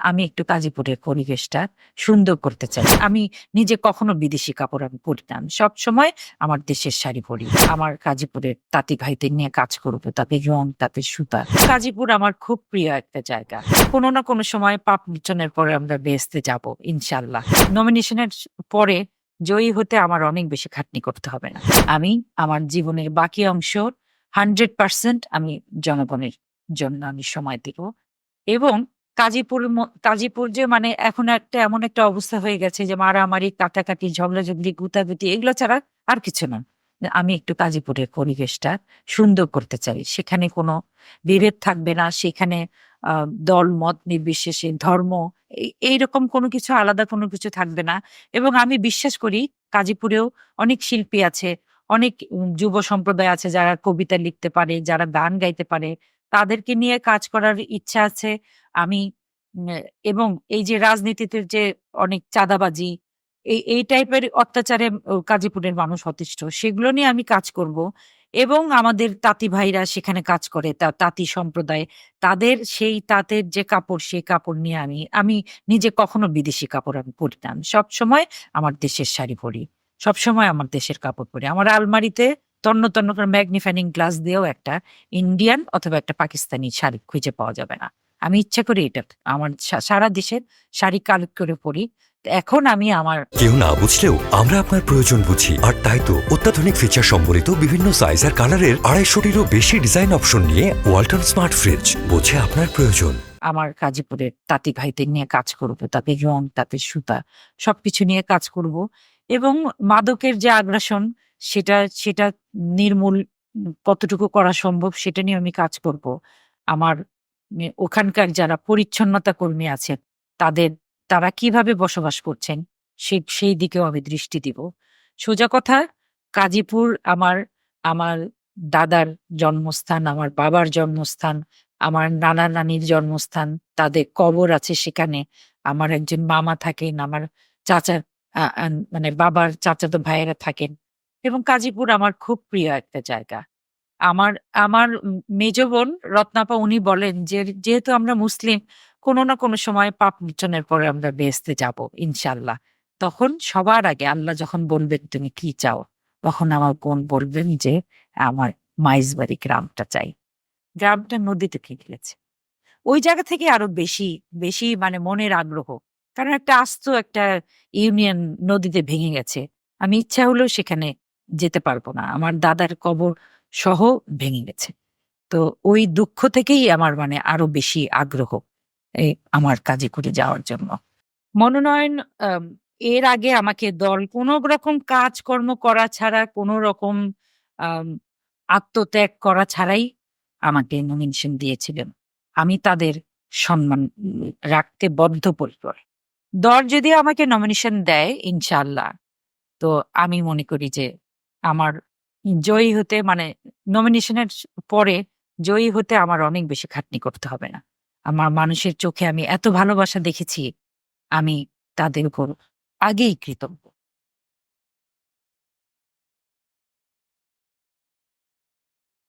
আমি একটু গাজীপুরের পরিবেশটা সুন্দর করতে চাই। আমি নিজে কখনো বিদেশি কাপড় আমি পরি না। আমি সবসময় আমার দেশের শাড়ি পরি। আমার গাজীপুরের তাঁতি ভাইদের নিয়ে কাজ করব তাদের রং তাদের সুতা। গাজীপুর আমার খুব প্রিয় একটা জায়গা। কোনো না কোনো সময় পাপ মোচনের পরে আমরা বেসতে যাব, ইনশাল্লাহ। নমিনেশনের পরে জয়ী হতে আমার অনেক বেশি খাটনি করতে হবে না। আমি আমার জীবনের বাকি অংশ হান্ড্রেড পার্সেন্ট আমি জনগণের জন্য আমি সময় দিব এবং কাজীপুর কাজীপুর যে মানে এখন একটা এমন একটা অবস্থা হয়ে গেছে যে মারামারি, কাটাকাটি, ঝগড়াঝগড়ি, গুতাগুতি এগুলো ছাড়া আর কিছু না। আমি একটু কাজীপুরের পরিবেশটা সুন্দর করতে চাই। সেখানে কোনো বিভেদ থাকবে না। সেখানে দল, মত নির্বিশেষে, ধর্ম এই- এইরকম কোনো কিছু আলাদা কোনো কিছু থাকবে না। এবং আমি বিশ্বাস করি কাজীপুরেও অনেক শিল্পী আছে, অনেক যুব সম্প্রদায় আছে যারা কবিতা লিখতে পারে, যারা গান গাইতে পারে। তাদেরকে নিয়ে কাজ করার ইচ্ছা আছে। আমি এবং এই যে রাজনীতিতে যে অনেক চাঁদাবাজি, এই এই টাইপের অত্যাচারে কাজীপুরের মানুষ অতিষ্ঠ, সেগুলো নিয়ে আমি কাজ করব। এবং আমাদের তাঁতি ভাইরা সেখানে কাজ করে, তা, তাঁতি সম্প্রদায়, তাদের সেই তাঁতের যে কাপড়, সেই কাপড় নিয়ে আমি আমি নিজে কখনো বিদেশি কাপড় আমি পরি না। সবসময় আমার দেশের শাড়ি পরি, সবসময় আমার দেশের কাপড় পরি। আমার আলমারিতে তন্ন তন্ন করে ম্যাগনিফাইনিং গ্লাস দিয়েও একটা ইন্ডিয়ান অথবা একটা পাকিস্তানি শাড়ি খুঁজে পাওয়া যাবে না। আমি ইচ্ছা করি এটা। আমার সারা দেশের শাড়ি কালেক্ট করে পরি। এখন আমি আমার কেউ না বুঝলেও আমরা আপনার প্রয়োজন বুঝি। আর তাই তো অত্যাধুনিক ফিচার সম্বলিত বিভিন্ন সাইজ আর কালারের আড়াইশোটিরও বেশি ডিজাইন অপশন নিয়ে ওয়ালটন স্মার্ট ফ্রিজ বোঝে আপনার প্রয়োজন। আমার গাজীপুরের তাঁতি ভাইদের নিয়ে কাজ করব তাতে রং তাদের সুতা সবকিছু নিয়ে কাজ করব। এবং মাদকের যে আগ্রাসন সেটা সেটা নির্মূল কতটুকু করা সম্ভব সেটা নিয়ে আমি কাজ করব। আমার ওখানকার যারা পরিচ্ছন্নতা কর্মী আছেন, তাদের, তারা কীভাবে বসবাস করছেন, সে, সেই দিকেও আমি দৃষ্টি দিব। সোজা কথা গাজীপুর আমার আমার দাদার জন্মস্থান, আমার বাবার জন্মস্থান, আমার নানা নানির জন্মস্থান, তাদের কবর আছে সেখানে। আমার একজন মামা থাকেন, আমার চাচার মানে বাবার চাচাতো ভাইয়েরা থাকেন। এবং কাজীপুর আমার খুব প্রিয় একটা জায়গা। আমার আমার মেজ বোন রত্নাপা উনি বলেন যে, যেহেতু আমরা মুসলিম, কোনো না কোনো সময় পাপ মোচনের পরে আমরা বেহেস্তে যাব, ইনশাল্লাহ। তখন সবার আগে আল্লাহ যখন বলবেন, তুমি কি চাও? তখন আমার বোন বলবেন যে, আমার মাইজবাড়ি গ্রামটা চাই। গ্রামটা নদীতে গেছে ওই জায়গা থেকে আরও বেশি বেশি মানে মনের আগ্রহ। কারণ একটা আস্ত একটা ইউনিয়ন নদীতে ভেঙে গেছে। আমি ইচ্ছা হলেও সেখানে যেতে পারব না। আমার দাদার কবর সহ ভেঙে গেছে। তো ওই দুঃখ থেকেই আমার মানে আরও বেশি আগ্রহ এই আমার কাজে করে যাওয়ার জন্য। মনোনয়ন এর আগে আমাকে দল কোনো রকম কাজকর্ম করা ছাড়া, কোনো রকম আত্মত্যাগ করা ছাড়াই আমাকে নমিনেশন দিয়েছিলেন। আমি তাদের সম্মান রাখতে বদ্ধপরিকর। দল যদি আমাকে নমিনেশন দেয় ইনশাল্লাহ তো আমি মনে করি যে আমার জয়ী হতে মানে নমিনেশনের পরে জয়ী হতে আমার অনেক বেশি খাটনি করতে হবে না। আমার মানুষের চোখে আমি এত ভালোবাসা দেখেছি, আমি তাদের উপর আগেই কৃতজ্ঞ।